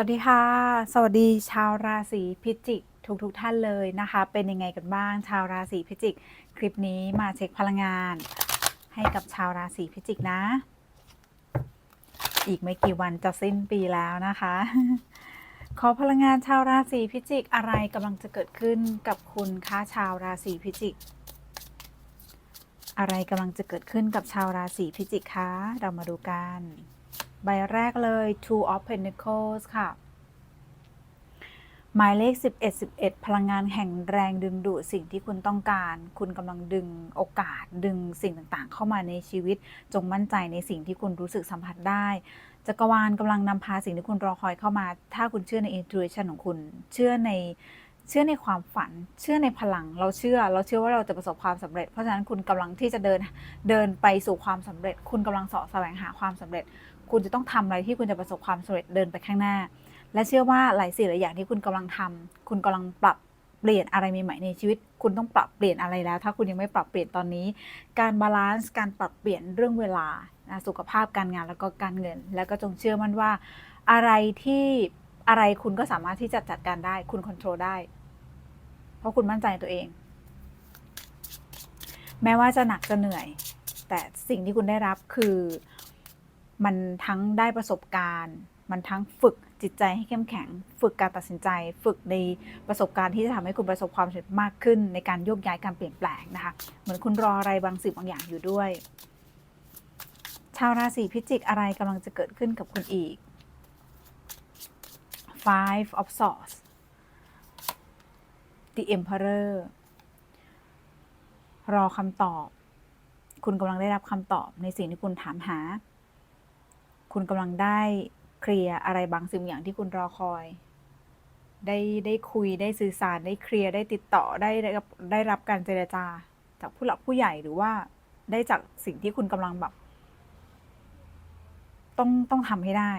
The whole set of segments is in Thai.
วัสดีค่ะ สวัสดีชาวราศีพิจิกทุกทุกท่านเลยนะคะ เป็นยังไงกันบ้างชาวราศีพิจิก คลิปนี้มาเช็คพลังงาน ให้กับชาวราศีพิจิกนะ อีกไม่กี่วันจะสิ้นปีแล้วนะคะ ขอพลังงานชาวราศีพิจิกอะไรกำลังจะเกิดขึ้นกับคุณคะชาวราศีพิจิก อะไรกำลังจะเกิดขึ้นกับชาวราศีพิจิกคะเรามาดูกัน ใบแรกเลย Two of Pentacles ค่ะ หมายเลข 11 11 พลังงานแห่งแรงดึงดูดสิ่งที่คุณต้องการ คุณกำลังดึงโอกาสดึงสิ่งต่างๆ เข้ามาในชีวิต จงมั่นใจในสิ่งที่คุณรู้สึกสัมผัสได้จักรวาลกำลังนำพาสิ่งที่คุณรอคอยเข้ามา ถ้าคุณเชื่อใน intuition ของคุณ เชื่อในเชื่อในความฝัน เชื่อในพลัง เราเชื่อ เราเชื่อว่าเราจะประสบความสำเร็จ เพราะฉะนั้นคุณกำลังที่จะเดิน เดินไปสู่ความสำเร็จ คุณกำลังเสาะแสวงหาความสำเร็จ คุณจะต้องทำอะไรที่คุณจะประสบความสำเร็จเดินไปข้างหน้า และเชื่อว่าหลายสิ่งหลายอย่างที่คุณกำลังทำคุณกำลังปรับเปลี่ยนอะไรใหม่ๆในชีวิต คุณต้องปรับเปลี่ยนอะไรแล้ว ถ้าคุณยังไม่ปรับเปลี่ยนตอนนี้ การบาลานซ์การปรับเปลี่ยนเรื่องเวลาสุขภาพการงานแล้วก็การเงิน แล้วก็จงเชื่อมั่นว่า อะไรที่อะไรคุณก็สามารถที่จะจัดการได้ คุณควบคุมได้ เพราะคุณมั่นใจในตัวเอง แม้ว่าจะหนักจะเหนื่อย แต่สิ่งที่คุณได้รับคือ มันทั้งได้ประสบการณ์ มันทั้งฝึกจิตใจให้เข้มแข็ง ฝึกการตัดสินใจ ฝึกในประสบการณ์ที่จะทำให้คุณประสบความสำเร็จมากขึ้น ในการโยกย้ายการเปลี่ยนแปลงนะคะ เหมือนคุณรออะไรบางสิ่งบางอย่างอยู่ด้วย ชาวราศีพิจิกอะไรกำลังจะเกิดขึ้นกับคุณอีก Five of Swords The Emperor รอคำตอบ คุณกำลังได้รับคำตอบในสิ่งที่คุณถามหา คุณกำลังได้เคลียร์อะไรบางสิ่งอย่างที่คุณรอคอย ได้ได้คุยได้สื่อสารได้เคลียร์ได้ติดต่อได้ได้รับได้รับการเจรจา จากผู้หลักผู้ใหญ่หรือว่าได้จากสิ่งที่คุณกำลังแบบ ต้องต้องทำให้ได้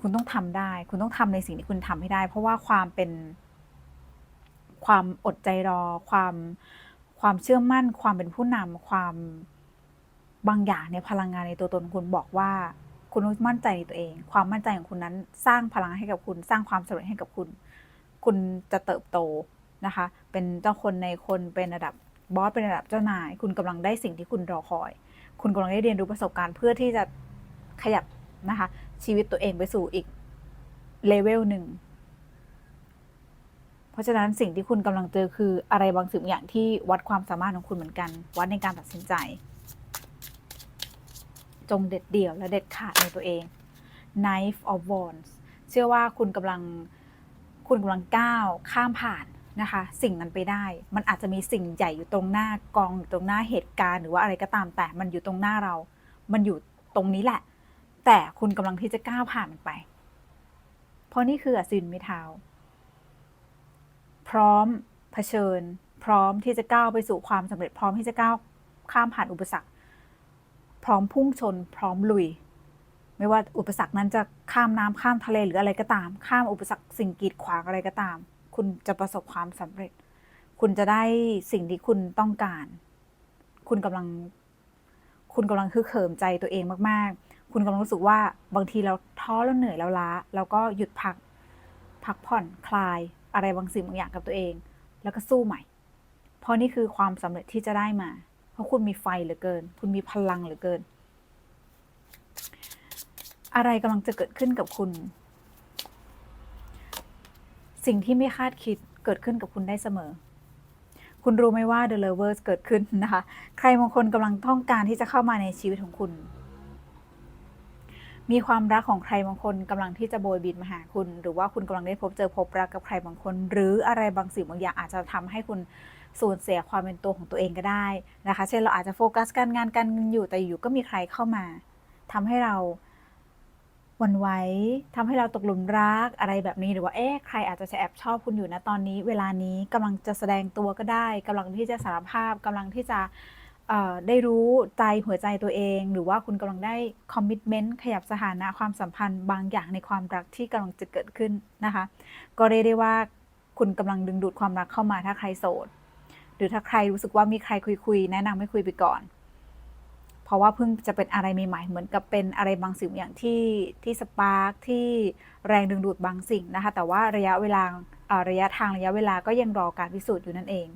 คุณต้องทำได้ คุณต้องทำในสิ่งที่คุณทำให้ได้ เพราะว่าความเป็น ความอดใจรอ ความความเชื่อมั่น ความเป็นผู้นำความ บางอย่างในพลังงานในตัวตนคุณบอกว่า คุณมั่นใจในตัวเอง ความมั่นใจของคุณนั้นสร้างพลังให้กับคุณ สร้างความสำเร็จให้กับคุณ คุณจะเติบโตนะคะ เป็นเจ้าคนในคนเป็นระดับบอสเป็นระดับเจ้านาย คุณกำลังได้สิ่งที่คุณรอคอย คุณกำลังได้เรียนรู้ประสบการณ์เพื่อที่จะขยับนะคะ ชีวิตตัวเองไปสู่อีกเลเวลหนึ่งเพราะฉะนั้นสิ่งที่คุณกำลังเจอคืออะไรบางสิ่งอย่างที่วัดความสามารถของคุณเหมือนกัน วัดในการตัดสินใจ จงเด็ดเดี่ยวและเด็ดขาดในตัวเอง Knife of Wands เชื่อว่าคุณกำลังคุณกำลังก้าวข้ามผ่านนะคะ สิ่งนั้นไปได้ มันอาจจะมีสิ่งใหญ่อยู่ตรงหน้ากองอยู่ตรงหน้าเหตุการณ์หรือว่าอะไรก็ตามแต่มันอยู่ตรงหน้าเรา มันอยู่ตรงนี้แหละ แต่คุณกำลังที่จะก้าวผ่านมันไป เพราะนี่คืออัศวินม้เท้าพร้อมเผชิญ พร้อมที่จะก้าวไปสู่ความสำเร็จพร้อมที่จะก้าวข้ามผ่านอุปสรรค พร้อมพุ่งชน พร้อมลุย ไม่ว่าอุปสรรคนั้นจะข้ามน้ำข้ามทะเลหรืออะไรก็ตาม ข้ามอุปสรรคสิ่งกีดขวางอะไรก็ตาม คุณจะประสบความสำเร็จ คุณจะได้สิ่งที่คุณต้องการ คุณกำลัง คุณกำลังคือเขิมใจตัวเองมาก ๆ คุณกำลังรู้สึกว่าบางทีเราท้อแล้วเหนื่อยแล้วล้าเราก็หยุดพัก พักผ่อนคลายอะไรบางสิ่งบางอย่างกับตัวเอง แล้วก็สู้ใหม่ เพราะนี่คือความสำเร็จที่จะได้มา เพราะคุณมีไฟเหลือเกิน คุณมีพลังเหลือเกิน อะไรกำลังจะเกิดขึ้นกับคุณ สิ่งที่ไม่คาดคิดเกิดขึ้นกับคุณได้เสมอ คุณรู้ไหมว่า The Lovers เกิดขึ้นนะคะ ใครบางคนกำลังต้องการที่จะเข้ามาในชีวิตของคุณ มีความรักของใครบางคนกำลังที่จะโบยบินมาหาคุณ หรือว่าคุณกำลังได้พบเจอพบรักกับใครบางคน หรืออะไรบางสิ่งบางอย่างอาจจะทำให้คุณสูญเสียความเป็นตัวของตัวเองก็ได้นะคะ เช่นเราอาจจะโฟกัสการงานการเงินอยู่แต่อยู่ก็มีใครเข้ามาทำให้เราวันไหวทำให้เราตกหลุมรักอะไรแบบนี้หรือว่าเอ๊ะใครอาจจะแอบชอบคุณอยู่นะตอนนี้ เวลานี้กำลังจะแสดงตัวก็ได้กำลังที่จะสารภาพกำลังที่จะ ได้รู้ใจหัวใจตัวเอง หรือว่าคุณกำลังได้คอมมิ t เมนต์ขยับสถานะความสัมพันธ์บางอย่างในความรักที่กำลังจะเกิดขึ้นนะคะ ก็เรียกได้ว่าคุณกำลังดึงดูดความรักเข้ามาถ้าใครโสด หรือถ้าใครรู้สึกว่ามีใครคุยคุยๆแนะนำให้คุยไปก่อน เพราะว่าเพิ่งจะเป็นอะไรใหม่ๆเหมือนกับเป็นอะไรบางสิ่งอย่างที่ที่สปาร์คที่แรงดึงดูดบางสิ่งนะคะ แต่ว่าระยะเวลาระยะทางระยะเวลาก็ยังรอการพิสูจน์อยู่นั่นเอง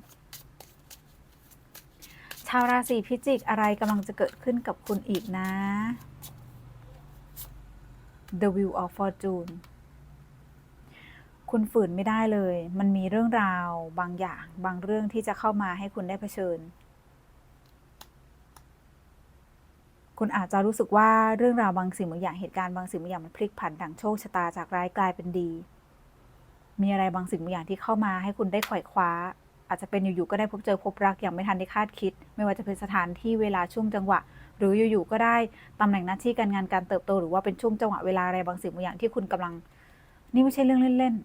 ชาวราศีพิจิกอะไรกำลังจะเกิดขึ้นกับคุณอีกนะ The Wheel of Fortune คุณฝืนไม่ได้เลย มันมีเรื่องราวบางอย่าง บางเรื่องที่จะเข้ามาให้คุณได้เผชิญ คุณอาจจะรู้สึกว่าเรื่องราวบางสิ่งบางอย่างเหตุการณ์บางสิ่งบางอย่างมันพลิกผันดังโชคชะตาจากร้ายกลายเป็นดี มีอะไรบางสิ่งบางอย่างที่เข้ามาให้คุณได้ไขว่คว้า อาจจะเป็นอยู่ๆก็ได้พบเจอพบรักอย่างไม่ทันได้คาดคิด ไม่ว่าจะเป็นสถานที่เวลาช่วงจังหวะ หรืออยู่ๆก็ได้ตำแหน่งหน้าที่การงานการเติบโต หรือว่าเป็นช่วงจังหวะเวลาอะไรบางสิ่งบางอย่างที่คุณกำลัง นี่ไม่ใช่เรื่องเล่น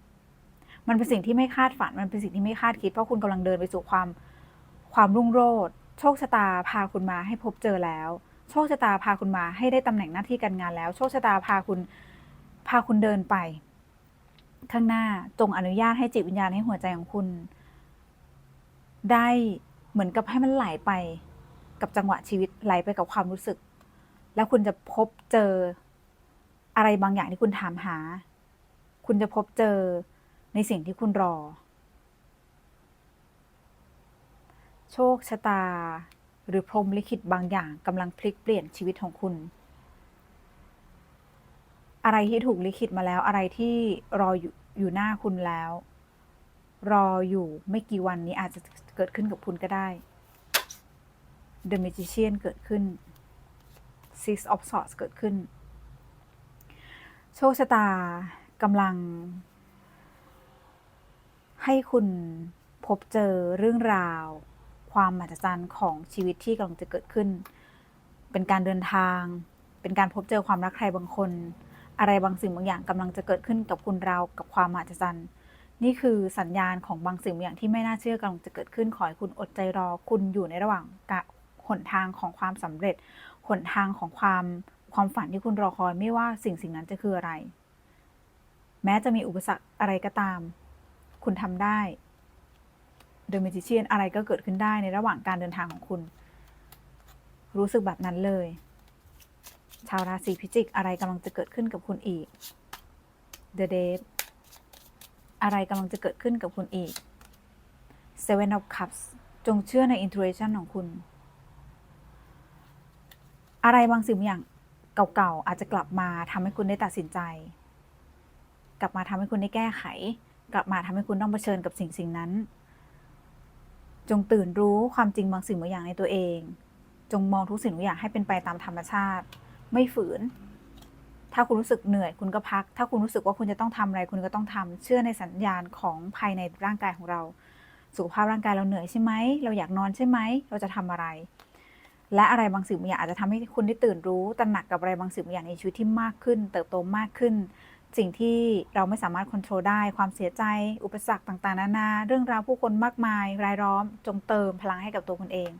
ๆมันเป็นสิ่งที่ไม่คาดฝันมันเป็นสิ่งที่ไม่คาดคิดเพราะคุณกำลังเดินไปสู่ความความรุ่งโรจน์โชคชะตาพาคุณมาให้พบเจอแล้ว โชคชะตาพาคุณมาให้ได้ตำแหน่งหน้าที่การงานแล้ว โชคชะตาพาคุณพาคุณเดินไป ข้างหน้าจงอนุญาตให้จิตวิญญาณให้หัวใจของคุณ ได้เหมือนกับให้มันไหลไปกับจังหวะชีวิตไหลไปกับความรู้สึก แล้วคุณจะพบเจออะไรบางอย่างที่คุณถามหา คุณจะพบเจอในสิ่งที่คุณรอ โชคชะตา หรือพรหมลิขิตบางอย่างกำลังพลิกเปลี่ยนชีวิตของคุณ อะไรที่ถูกลิขิตมาแล้ว อะไรที่รออยู่อยู่หน้าคุณแล้ว รออยู่ไม่กี่วันนี้อาจจะเกิดขึ้นกับคุณก็ได้ The Magician เกิดขึ้น Six of Swords เกิดขึ้น โชคชะตากำลัง ให้คุณพบเจอเรื่องราว ความมหัศจรรย์ของชีวิตที่กำลังจะเกิดขึ้น เป็นการเดินทาง เป็นการพบเจอความรักใครบางคน อะไรบางสิ่งบางอย่างกำลังจะเกิดขึ้นกับคุณเรากับความมหัศจรรย์ นี่คือสัญญาณของบางสิ่งบางอย่างที่ไม่น่าเชื่อกำลังจะเกิดขึ้นขอให้คุณอดใจรอ คุณอยู่ในระหว่างกะหนทางของความสำเร็จหนทางของความความฝันที่คุณรอคอยไม่ว่าสิ่งสิ่งนั้นจะคืออะไร แม้จะมีอุปสรรคอะไรก็ตาม คุณทำได้ The Magician อะไรก็เกิดขึ้นได้ในระหว่างการเดินทางของคุณ รู้สึกแบบนั้นเลย ชาวราศีพิจิก อะไรกำลังจะเกิดขึ้นกับคุณอีก The Date อะไรกำลังจะเกิดขึ้นกับคุณอีก Seven of Cups จงเชื่อใน intuition ของคุณ อะไรบางสิ่งบางอย่างเก่าๆ อาจจะกลับมาทำให้คุณได้ตัดสินใจ กลับมาทำให้คุณได้แก้ไข กลับมาทำให้คุณต้องเผชิญกับสิ่งสิ่งนั้น จงตื่นรู้ความจริงบางสิ่งบางอย่างในตัวเอง จงมองทุกสิ่งทุกอย่างให้เป็นไปตามธรรมชาติ ไม่ฝืน ถ้าคุณรู้สึกเหนื่อยคุณก็พัก ถ้าคุณรู้สึกว่าคุณจะต้องทำอะไร คุณก็ต้องทำเชื่อในสัญญาณของภายในร่างกายของเรา สุขภาพร่างกายเราเหนื่อยใช่ไหม เราอยากนอนใช่ไหม เราจะทำอะไร และอะไรบางสิ่งบางอย่างอาจจะทำให้คุณได้ตื่นรู้ตระหนักกับอะไรบางสิ่งบางอย่างในชีวิตที่มากขึ้น เติบโตมากขึ้น สิ่งที่เราไม่สามารถควบคุมได้ ความเสียใจ อุปสรรคต่างๆ นานา เรื่องราวผู้คนมากมาย รายล้อม จงเติมพลังให้กับตัวคุณเอง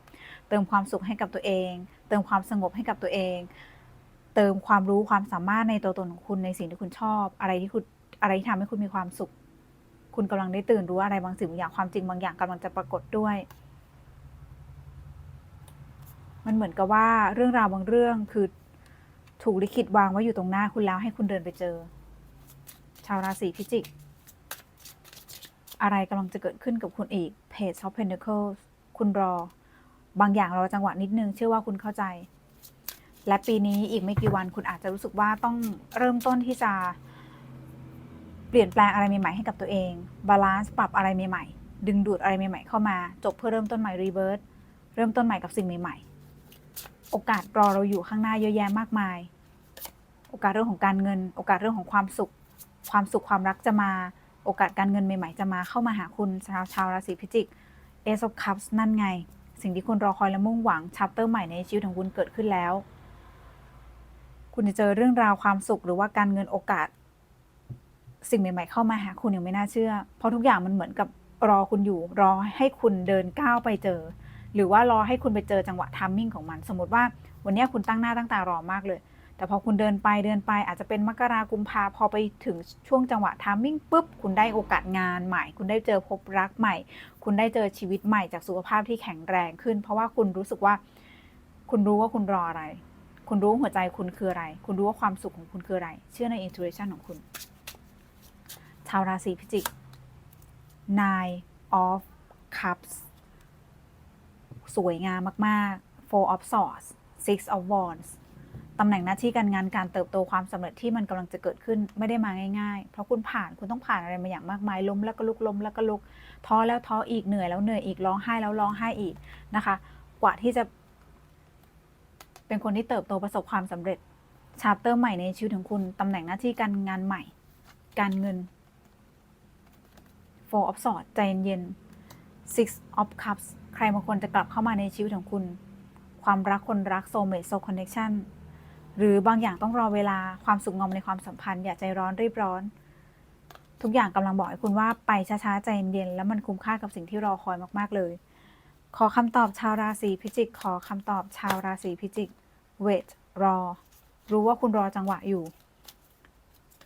เติมความสุขให้กับตัวเอง เติมความสงบให้กับตัวเอง เติมความรู้ความสามารถในตัวตนของคุณในสิ่งที่คุณชอบ อะไรที่คุณอะไรที่ทำให้คุณมีความสุข คุณกำลังได้ตื่นรู้อะไรบางสิ่งบางอย่างความจริงบางอย่างกำลังจะปรากฏด้วย มันเหมือนกับว่าเรื่องราวบางเรื่องคือถูกลิขิตวางไว้อยู่ตรงหน้าคุณแล้วให้คุณเดินไปเจอ ชาวราศีพิจิก อะไรกำลังจะเกิดขึ้นกับคุณอีก Page of Pentacles คุณรอบางอย่างรอจังหวะนิดนึง เชื่อว่าคุณเข้าใจ และปีนี้อีกไม่กี่วันคุณอาจจะรู้สึกว่าต้องเริ่มต้นที่จะเปลี่ยนแปลงอะไรใหม่ๆให้กับตัวเอง บาลานซ์ปรับอะไรใหม่ๆ ดึงดูดอะไรใหม่ๆเข้ามา จบเพื่อเริ่มต้นใหม่รีเวิร์สเริ่มต้นใหม่กับสิ่งใหม่ๆ โอกาสรอเราอยู่ข้างหน้าเยอะแยะมากมาย โอกาสเรื่องของการเงิน โอกาสเรื่องของความสุข ความสุขความรักจะมา โอกาสการเงินใหม่ ๆ จะมาเข้ามาหาคุณชาวชาวราศีพิจิก Ace of Cups นั่นไง สิ่งที่คุณรอคอยและมุ่งหวังชัปเตอร์ใหม่ในชีวิตของคุณเกิดขึ้นแล้ว คุณจะเจอเรื่องราวความสุข หรือว่าการเงินโอกาส สิ่งใหม่ ๆ เข้ามาหาคุณยังไม่น่าเชื่อ เพราะทุกอย่างมันเหมือนกับรอคุณอยู่ รอให้คุณเดินก้าวไปเจอ หรือว่ารอให้คุณไปเจอจังหวะทัมมิ่งของมัน สมมติว่าวันนี้คุณตั้งหน้าตั้งตารอมากเลย แต่พอคุณเดินไปเดินไป อาจจะเป็นมกรากุมภาพอไปถึงช่วงจังหวะทัมมิ่งปุ๊บคุณได้โอกาสงานใหม่ คุณได้เจอพบรักใหม่ คุณได้เจอชีวิตใหม่จากสุขภาพที่แข็งแรงขึ้น เพราะว่าคุณรู้สึกว่า คุณรู้ว่าคุณรออะไร คุณรู้ว่าหัวใจคุณคืออะไร คุณรู้ว่าความสุขของคุณคืออะไร เชื่อใน intuition ของคุณ ชาวราศีพิจิก nine of cups สวยงามมาก ๆ four of swords six of wands ตำแหน่งหน้าที่การงานการเติบโตความสำเร็จที่มันกำลังจะเกิดขึ้นไม่ได้มาง่ายๆ เพราะคุณผ่านคุณต้องผ่านอะไรมาอย่างมากมายล้มแล้วก็ลุกล้มแล้วก็ลุกท้อแล้วท้ออีกเหนื่อยแล้วเหนื่อยอีกร้องไห้แล้วร้องไห้อีกนะคะ กว่าที่จะ เป็นคนที่เติบโตประสบความสำเร็จชาปเตอร์ใหม่ในชีวิตของคุณตำแหน่งหน้าที่การงานใหม่ การเงิน four of swords ใจเย็น six of cups ใครบางคนจะกลับเข้ามาในชีวิตของคุณ ความรักคนรัก soulmate soul connection หรือบางอย่างต้องรอเวลาความสุขงอมในความสัมพันธ์อย่าใจร้อนรีบร้อน ทุกอย่างกำลังบอกให้คุณว่าไปช้าๆใจเย็นแล้วมันคุ้มค่ากับสิ่งที่รอคอยมากๆเลย ขอคำตอบชาวราศีพิจิก ขอคำตอบชาวราศีพิจิก wait รอ รู้ว่าคุณรอจังหวะอยู่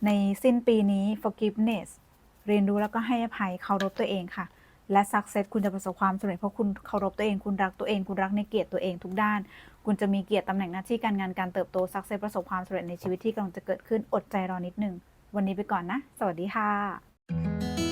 ในสิ้นปีนี้ forgiveness เรียนรู้แล้วก็ให้อภัยเคารพตัวเองค่ะ และ success คุณจะประสบความสำเร็จเพราะคุณเคารพตัวเองคุณรักตัวเองคุณรักในเกียรติตัวเองทุกด้าน คุณจะมีเกียรติตำแหน่งหน้าที่การงานการเติบโต success ประสบความสำเร็จในชีวิตที่กำลังจะเกิดขึ้นอดใจรอนิดนึงวันนี้ไปก่อนนะ สวัสดีค่ะ